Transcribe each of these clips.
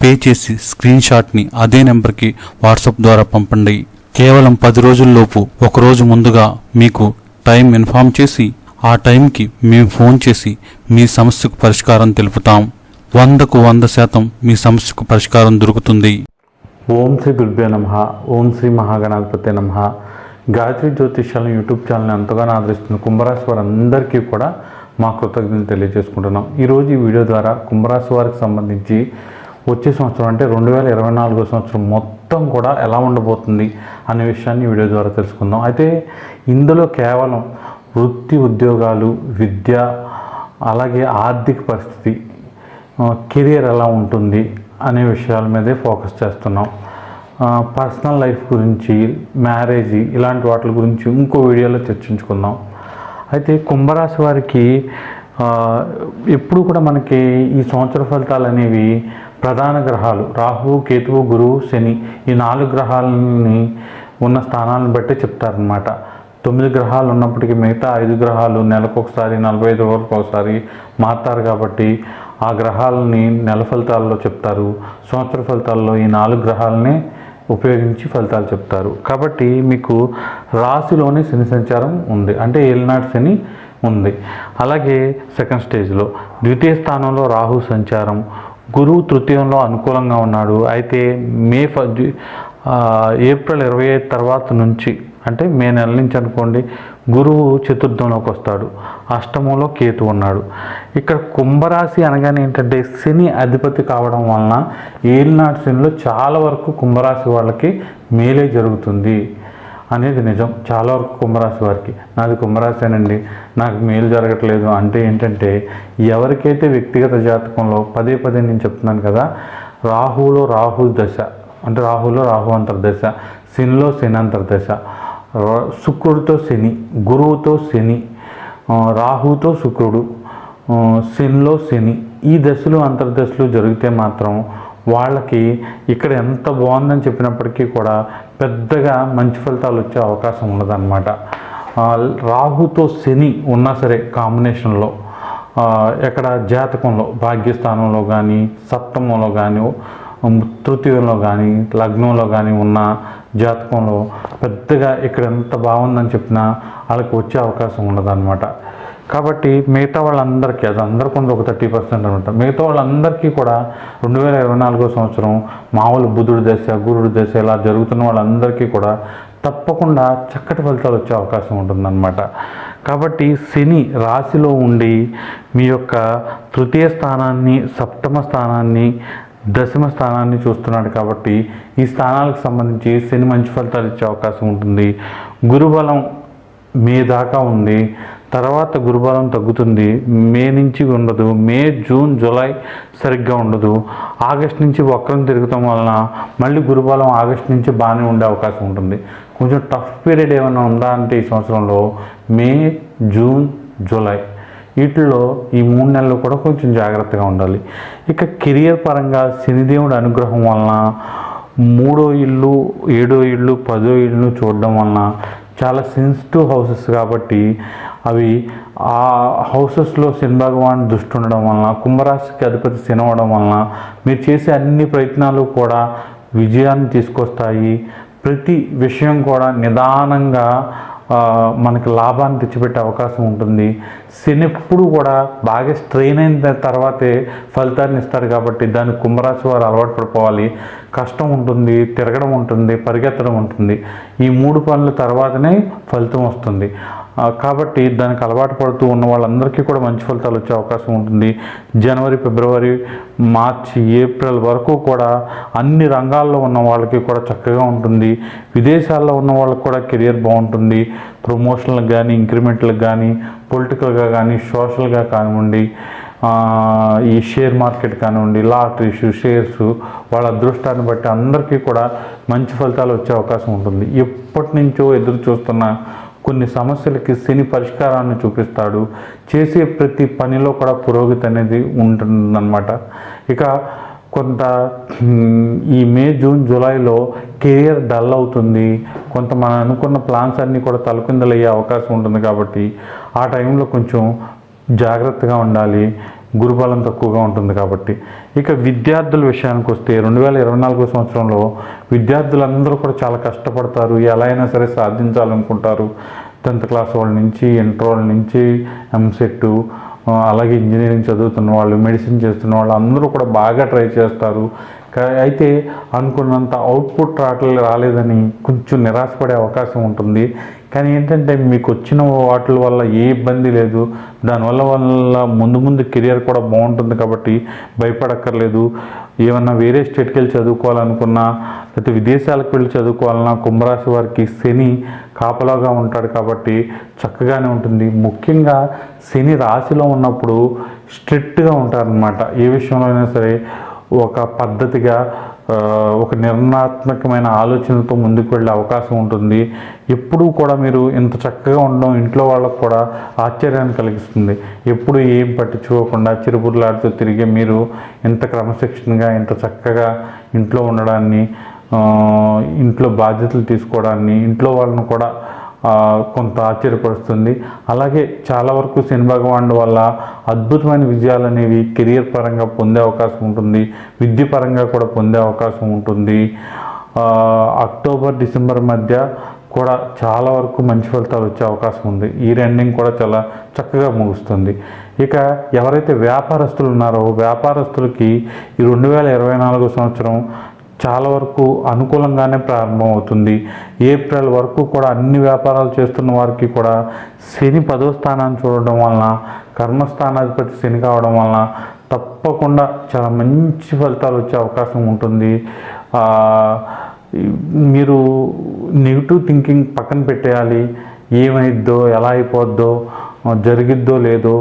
Pay చేసి screen షాట్ని అదే నెంబర్కి వాట్సాప్ ద్వారా పంపండి. కేవలం పది రోజుల్లోపు ఒక రోజు ముందుగా మీకు టైం ఇన్ఫామ్ చేసి ఆ టైంకి మేము ఫోన్ చేసి మీ సమస్యకు పరిష్కారం తెలుపుతాం. వందకు వంద శాతం మీ సమస్యకు పరిష్కారం దొరుకుతుంది. ఓం శ్రీ గురుభ్యో నమ. ఓం శ్రీ మహాగణాధిపతి నమ. గాయత్రి జ్యోతిష్యాలను యూట్యూబ్ ఛానల్ని ఎంతగానో ఆదరిస్తున్న కుంభరాశి వారందరికీ కూడా మా కృతజ్ఞతలు తెలియజేసుకుంటున్నాం. ఈరోజు ఈ వీడియో ద్వారా కుంభరాశి వారికి సంబంధించి వచ్చే సంవత్సరం అంటే రెండు వేల ఇరవై నాలుగో సంవత్సరం మొత్తం కూడా ఎలా ఉండబోతుంది అనే విషయాన్ని వీడియో ద్వారా తెలుసుకుందాం. అయితే ఇందులో కేవలం వృత్తి ఉద్యోగాలు విద్య అలాగే ఆర్థిక పరిస్థితి కెరియర్ ఎలా ఉంటుంది అనే విషయాల మీదే ఫోకస్ చేస్తున్నాం. పర్సనల్ లైఫ్ గురించి మ్యారేజ్ ఇలాంటి వాటి గురించి ఇంకో వీడియోలో చర్చించుకుందాం. అయితే కుంభరాశి వారికి ఎప్పుడు కూడా మనకి ఈ సంవత్సర ఫలితాలు అనేవి ప్రధాన గ్రహాలు రాహువు కేతువు గురువు శని ఈ నాలుగు గ్రహాలని ఉన్న స్థానాలను బట్టి చెప్తారనమాట తొమ్మిది గ్రహాలు ఉన్నప్పటికీ మిగతా ఐదు గ్రహాలు నెలకు ఒకసారి నలభై ఐదు వరకు ఒకసారి మారుతారు కాబట్టి ఆ గ్రహాలని నెల ఫలితాల్లో చెప్తారు. సంవత్సర ఫలితాల్లో ఈ నాలుగు గ్రహాలని ఉపయోగించి ఫలితాలు చెప్తారు. కాబట్టి మీకు రాశిలోనే శని సంచారం ఉంది. అంటే ఏలినాటి శని ఉంది. అలాగే సెకండ్ స్టేజ్లో ద్వితీయ స్థానంలో రాహు సంచారం. గురువు తృతీయంలో అనుకూలంగా ఉన్నాడు. అయితే మే ఫ ఏప్రిల్ ఇరవై ఐదు తర్వాత నుంచి అంటే మే నెల నుంచి అనుకోండి గురువు చతుర్థంలోకి వస్తాడు. అష్టమంలో కేతు ఉన్నాడు. ఇక్కడ కుంభరాశి అనగానే ఏంటంటే శని అధిపతి కావడం వలన ఏలినాటి శనిలో చాలా వరకు కుంభరాశి వాళ్ళకి మేలే జరుగుతుంది. అనేది నిజం. చాలా వరకు కుంభరాశి వారికి. నాది కుంభరాశేనండి. నాకు మేలు జరగట్లేదు. అంటే ఏంటంటే ఎవరికైతే వ్యక్తిగత జాతకంలో పదే పదే నేను చెప్తున్నాను కదా రాహులో రాహు దశ. అంటే రాహులో రాహు అంతర్దశ శనిలో శని అంతర్దశ. శుక్రుడితో శని గురువుతో శని రాహుతో శుక్రుడు శనిలో శని. ఈ దశలు అంతర్దశలు జరిగితే మాత్రం వాళ్ళకి ఇక్కడ ఎంత బాగుందని చెప్పినప్పటికీ కూడా పెద్దగా మంచి ఫలితాలు వచ్చే అవకాశం ఉండదన్నమాట. రాహుతో శని ఉన్నా సరే కాంబినేషన్లో ఎక్కడ జాతకంలో భాగ్యస్థానంలో కానీ సప్తమంలో కానీ తృతీయంలో కానీ లగ్నంలో కానీ ఉన్న జాతకంలో పెద్దగా ఇక్కడ ఎంత బాగుందని చెప్పినా వాళ్ళకి వచ్చే అవకాశం ఉండదన్నమాట. కాబట్టి మిగతా వాళ్ళందరికీ అది అందరికీ ఉంది ఒక థర్టీ పర్సెంట్ అనమాట మిగతా వాళ్ళందరికీ కూడా రెండు వేల ఇరవై నాలుగో సంవత్సరం మామూలు బుధుడి దశ గురుడి దశ ఇలా జరుగుతున్న వాళ్ళందరికీ కూడా తప్పకుండా చక్కటి ఫలితాలు వచ్చే అవకాశం ఉంటుందన్నమాట. కాబట్టి శని రాశిలో ఉండి మీ యొక్క తృతీయ స్థానాన్ని సప్తమ స్థానాన్ని దశమ స్థానాన్ని చూస్తున్నాడు కాబట్టి ఈ స్థానాలకు సంబంధించి శని మంచి ఫలితాలు ఇచ్చే అవకాశం ఉంటుంది. గురుబలం మే దాకా ఉంది. తర్వాత గురుబలం తగ్గుతుంది మే నుంచి ఉండదు మే జూన్ జూలై సరిగ్గా ఉండదు. ఆగస్ట్ నుంచి వక్రం తిరగటం వలన మళ్ళీ గురుబలం ఆగస్ట్ నుంచి బాగానే ఉండే అవకాశం ఉంటుంది. కొంచెం టఫ్ పీరియడ్ ఏమైనా ఉందా అంటే ఈ సంవత్సరంలో మే జూన్ జూలై. వీటిల్లో ఈ మూడు నెలలు కూడా కొంచెం జాగ్రత్తగా ఉండాలి. ఇక కెరియర్ పరంగా శనిదేవుడి అనుగ్రహం వలన మూడో ఇల్లు ఏడో ఇల్లు పదో ఇల్లు చూడడం వలన చాలా సెన్సిటివ్ హౌసెస్ కాబట్టి అవి ఆ హౌసెస్లో శని భగవాన్ దృష్టి ఉండడం వలన కుంభరాశికి అధిపతి శని అవడం వలన మీరు చేసే అన్ని ప్రయత్నాలు కూడా విజయాన్ని తీసుకొస్తాయి. ప్రతి విషయం కూడా నిదానంగా మనకి లాభాన్ని తెచ్చిపెట్టే అవకాశం ఉంటుంది. శని ఎప్పుడు కూడా బాగా స్ట్రెయిన్ అయిన తర్వాతే ఫలితాన్ని ఇస్తారు కాబట్టి దాన్ని కుంభరాశి వారు అలవాటు పడిపోవాలి. కష్టం ఉంటుంది తిరగడం ఉంటుంది పరిగెత్తడం ఉంటుంది. ఈ మూడు పనుల తర్వాతనే ఫలితం వస్తుంది. కాబట్టి దానికి అలవాటు పడుతూ ఉన్న వాళ్ళందరికీ కూడా మంచి ఫలితాలు వచ్చే అవకాశం ఉంటుంది. జనవరి ఫిబ్రవరి మార్చి ఏప్రిల్ వరకు కూడా అన్ని రంగాల్లో ఉన్న వాళ్ళకి కూడా చక్కగా ఉంటుంది. విదేశాల్లో ఉన్న వాళ్ళకి కూడా కెరియర్ బాగుంటుంది. ప్రమోషన్లకు కానీ ఇంక్రిమెంట్లకు కానీ పొలిటికల్గా కానీ సోషల్గా కానివ్వండి ఈ షేర్ మార్కెట్ కానివ్వండి లాటరీస్ షేర్స్ వాళ్ళ అదృష్టాన్ని బట్టి అందరికీ కూడా మంచి ఫలితాలు వచ్చే అవకాశం ఉంటుంది. ఎప్పటి నుంచో ఎదురు చూస్తున్న కొన్ని సమస్యలకి శని పరిష్కారాన్ని చూపిస్తాడు. చేసే ప్రతి పనిలో కూడా పురోగతి అనేది ఉంటుందన్నమాట. ఇక కొంత ఈ మే జూన్ జూలైలో కెరియర్ డల్ అవుతుంది. కొంత మనం అనుకున్న ప్లాన్స్ అన్నీ కూడా తలకిందలయ్యే అవకాశం ఉంటుంది కాబట్టి ఆ టైంలో కొంచెం జాగ్రత్తగా ఉండాలి. గురుబలం తక్కువగా ఉంటుంది కాబట్టి. ఇక విద్యార్థుల విషయానికి వస్తే రెండు వేల ఇరవై నాలుగో సంవత్సరంలో విద్యార్థులందరూ కూడా చాలా కష్టపడతారు. ఎలా అయినా సరే సాధించాలనుకుంటారు. టెన్త్ క్లాస్ వాళ్ళ నుంచి ఇంటర్ వాళ్ళ నుంచి ఎంసెట్ అలాగే ఇంజనీరింగ్ చదువుతున్న వాళ్ళు మెడిసిన్ చేస్తున్న వాళ్ళు అందరూ కూడా బాగా ట్రై చేస్తారు. అయితే అనుకున్నంత అవుట్పుట్ రావట్లే రాలేదని కొంచెం నిరాశపడే అవకాశం ఉంటుంది. కానీ ఏంటంటే మీకు వచ్చిన వాటి వల్ల ఏ ఇబ్బంది లేదు. దానివల్ల వల్ల ముందు ముందు కెరియర్ కూడా బాగుంటుంది కాబట్టి భయపడక్కర్లేదు. ఏమన్నా వేరే స్టేట్కి వెళ్ళి చదువుకోవాలనుకున్నా లేకపోతే విదేశాలకు వెళ్ళి చదువుకోవాలన్నా కుంభరాశి వారికి శని కాపలాగా ఉంటాడు కాబట్టి చక్కగానే ఉంటుంది. ముఖ్యంగా శని రాశిలో ఉన్నప్పుడు స్ట్రిక్ట్గా ఉంటారనమాట ఏ విషయంలో అయినా సరే ఒక పద్ధతిగా ఒక నిర్ణయాత్మకమైన ఆలోచనతో ముందుకు వెళ్ళే అవకాశం ఉంటుంది. ఎప్పుడూ కూడా మీరు ఇంత చక్కగా ఉండడం ఇంట్లో వాళ్ళకు కూడా ఆశ్చర్యాన్ని కలిగిస్తుంది. ఎప్పుడు ఏం పట్టించుకోకుండా చిరుపురులాడుతూ తిరిగే మీరు ఇంత క్రమశిక్షణగా ఇంత చక్కగా ఇంట్లో ఉండడాన్ని ఇంట్లో బాధ్యతలు తీసుకోవడాన్ని ఇంట్లో వాళ్ళను కూడా కొంత ఆశ్చర్యపరుస్తుంది. అలాగే చాలా వరకు శని భగవానుడు వల్ల అద్భుతమైన విజయాలు అనేవి కెరియర్ పరంగా పొందే అవకాశం ఉంటుంది. విద్య పరంగా కూడా పొందే అవకాశం ఉంటుంది. అక్టోబర్ డిసెంబర్ మధ్య కూడా చాలా వరకు మంచి ఫలితాలు వచ్చే అవకాశం ఉంది. ఈ రెండింగ్ కూడా చాలా చక్కగా ముగుస్తుంది. ఇక ఎవరైతే వ్యాపారస్తులు ఉన్నారో వ్యాపారస్తులకి ఈ రెండు వేల ఇరవై నాలుగో సంవత్సరం చాలా వరకు అనుకూలంగానే ప్రారంభమవుతుంది. ఏప్రిల్ వరకు కూడా అన్ని వ్యాపారాలు చేస్తున్న వారికి కూడా శని పదో స్థానాన్ని చూడడం వలన కర్మస్థానాధిపతి శని కావడం వలన తప్పకుండా చాలా మంచి ఫలితాలు వచ్చే అవకాశం ఉంటుంది. మీరు నెగిటివ్ థింకింగ్ పక్కన పెట్టేయాలి. ఏమైద్దో ఎలా అయిపోద్దో జరిగిద్దో లేదో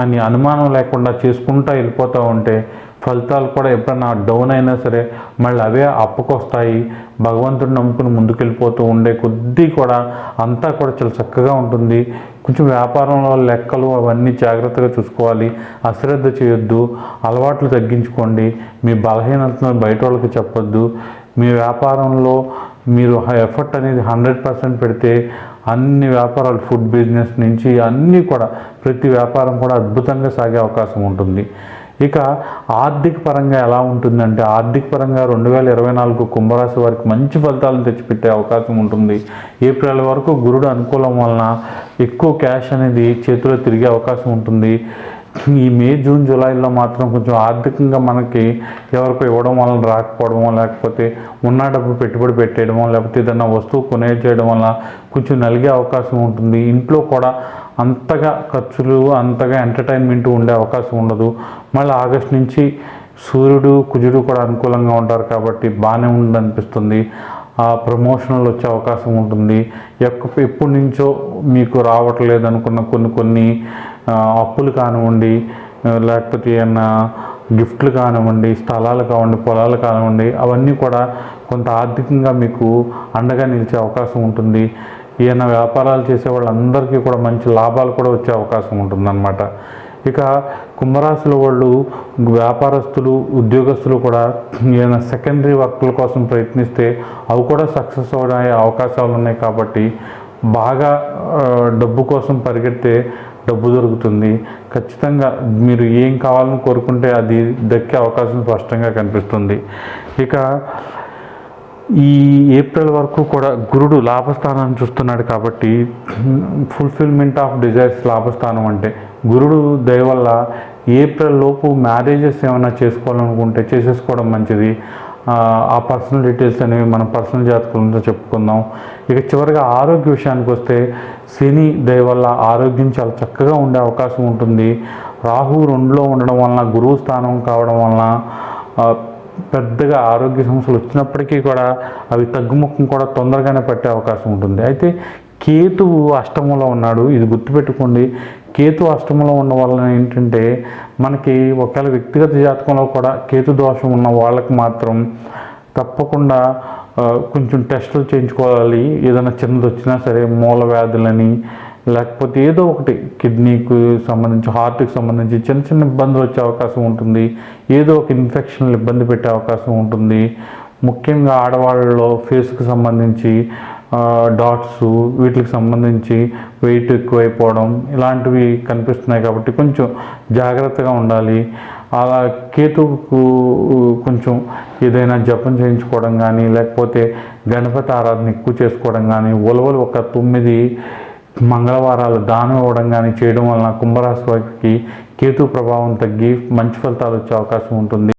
అని అనుమానం లేకుండా చేసుకుంటూ వెళ్ళిపోతూ ఉంటే ఫలితాలు కూడా ఎప్పుడన్నా డౌన్ అయినా సరే మళ్ళీ అవే అప్పుకొస్తాయి. భగవంతుడిని నమ్ముకుని ముందుకెళ్ళిపోతూ ఉండే కొద్దీ కూడా అంతా కూడా చాలా చక్కగా ఉంటుంది. కొంచెం వ్యాపారంలో లెక్కలు అవన్నీ జాగ్రత్తగా చూసుకోవాలి. అశ్రద్ధ చేయొద్దు. అలవాట్లు తగ్గించుకోండి. మీ బలహీనతను బయట వాళ్ళకి చెప్పొద్దు. మీ వ్యాపారంలో మీరు ఎఫర్ట్ అనేది హండ్రెడ్ పర్సెంట్ పెడితే అన్ని వ్యాపారాలు ఫుడ్ బిజినెస్ నుంచి అన్నీ కూడా ప్రతి వ్యాపారం కూడా అద్భుతంగా సాగే అవకాశం ఉంటుంది. ఇక ఆర్థిక పరంగా ఎలా ఉంటుందంటే ఆర్థిక పరంగా రెండు వేల ఇరవై నాలుగు కుంభరాశి వారికి మంచి ఫలితాలను తెచ్చిపెట్టే అవకాశం ఉంటుంది. ఏప్రిల్ వరకు గురుడు అనుకూలం వలన ఎక్కువ క్యాష్ అనేది చేతిలో తిరిగే అవకాశం ఉంటుంది. ఈ మే జూన్ జూలైలో మాత్రం కొంచెం ఆర్థికంగా మనకి ఎవరికో ఇవ్వడం వల్ల రాకపోవడమో లేకపోతే ఉన్న డబ్బు పెట్టుబడి పెట్టేయడమో లేకపోతే ఏదైనా వస్తువు కొనే చేయడం వల్ల కొంచెం నలిగే అవకాశం ఉంటుంది. ఇంట్లో కూడా అంతగా ఖర్చులు అంతగా ఎంటర్టైన్మెంట్ ఉండే అవకాశం ఉండదు. మళ్ళీ ఆగస్ట్ నుంచి సూర్యుడు కుజుడు కూడా అనుకూలంగా ఉంటారు కాబట్టి బాగానే ఉందనిపిస్తుంది. ఆ ప్రమోషన్లు వచ్చే అవకాశం ఉంటుంది. ఎక్క ఎప్పటి నుంచో మీకు రావట్లేదు అనుకున్న కొన్ని కొన్ని అప్పులు కానివ్వండి లేకపోతే ఏమన్నా గిఫ్ట్లు కానివ్వండి స్థలాలు కానివ్వండి పొలాలు కానివ్వండి అవన్నీ కూడా కొంత ఆర్థికంగా మీకు అండగా నిలిచే అవకాశం ఉంటుంది. ఏమైనా వ్యాపారాలు చేసే వాళ్ళందరికీ కూడా మంచి లాభాలు కూడా వచ్చే అవకాశం ఉంటుందన్నమాట. ఇక కుంభరాశుల వాళ్ళు వ్యాపారస్తులు ఉద్యోగస్తులు కూడా ఏదైనా సెకండరీ వర్క్ల కోసం ప్రయత్నిస్తే అవి కూడా సక్సెస్ అవడానికి అవకాశాలు ఉన్నాయి కాబట్టి బాగా డబ్బు కోసం పరిగెడితే డబ్బు దొరుకుతుంది. ఖచ్చితంగా మీరు ఏం కావాలని కోరుకుంటే అది దక్కే అవకాశం స్పష్టంగా కనిపిస్తుంది. ఇక ఈ ఏప్రిల్ వరకు కూడా గురుడు లాభస్థానాన్ని చూస్తున్నాడు కాబట్టి ఫుల్ఫిల్మెంట్ ఆఫ్ డిజైర్స్ లాభస్థానం అంటే గురుడు దయ వల్ల ఏప్రిల్ లోపు మ్యారేజెస్ ఏమైనా చేసుకోవాలనుకుంటే చేసేసుకోవడం మంచిది. ఆ, పర్సనల్ డీటెయిల్స్ అనేవి మనం పర్సనల్ జాతకంలో చెప్పుకుందాం. ఇక చివరిగా ఆరోగ్య విషయానికి వస్తే శని దయ వల్ల ఆరోగ్యం చాలా చక్కగా ఉండే అవకాశం ఉంటుంది. రాహు రెండులో ఉండడం వలన గురువు స్థానం కావడం వలన పెద్దగా ఆరోగ్య సమస్యలు వచ్చినప్పటికీ కూడా అవి తగ్గుముఖం కూడా తొందరగానే పట్టే అవకాశం ఉంటుంది. అయితే కేతువు అష్టమంలో ఉన్నాడు. ఇది గుర్తుపెట్టుకోండి. కేతు అష్టమంలో ఉన్న వలన ఏంటంటే మనకి ఒకవేళ వ్యక్తిగత జాతకంలో కూడా కేతు దోషం ఉన్న వాళ్ళకి మాత్రం తప్పకుండా కొంచెం టెస్టులు చేయించుకోవాలి. ఏదైనా చిన్నది వచ్చినా సరే మూల వ్యాధులని లేకపోతే ఏదో ఒకటి కిడ్నీకి సంబంధించి హార్ట్కి సంబంధించి చిన్న చిన్న ఇబ్బందులు వచ్చే అవకాశం ఉంటుంది. ఏదో ఒక ఇన్ఫెక్షన్లు ఇబ్బంది పెట్టే అవకాశం ఉంటుంది. ముఖ్యంగా ఆడవాళ్ళలో ఫేస్కి సంబంధించి డాట్స్ వీటికి సంబంధించి వెయిట్ ఎక్కువైపోవడం ఇలాంటివి కనిపిస్తున్నాయి కాబట్టి కొంచెం జాగ్రత్తగా ఉండాలి. అలా కేతువుకు కొంచెం ఏదైనా జపం చేయించుకోవడం కానీ లేకపోతే గణపతి ఆరాధన ఎక్కువ చేసుకోవడం కానీ ఉలవలు ఒక తొమ్మిది మంగళవారాలు దానం ఇవ్వడం కానీ చేయడం వలన కుంభరాశి వారికి కేతు ప్రభావం తగ్గి మంచి ఫలితాలు వచ్చే అవకాశం ఉంటుంది.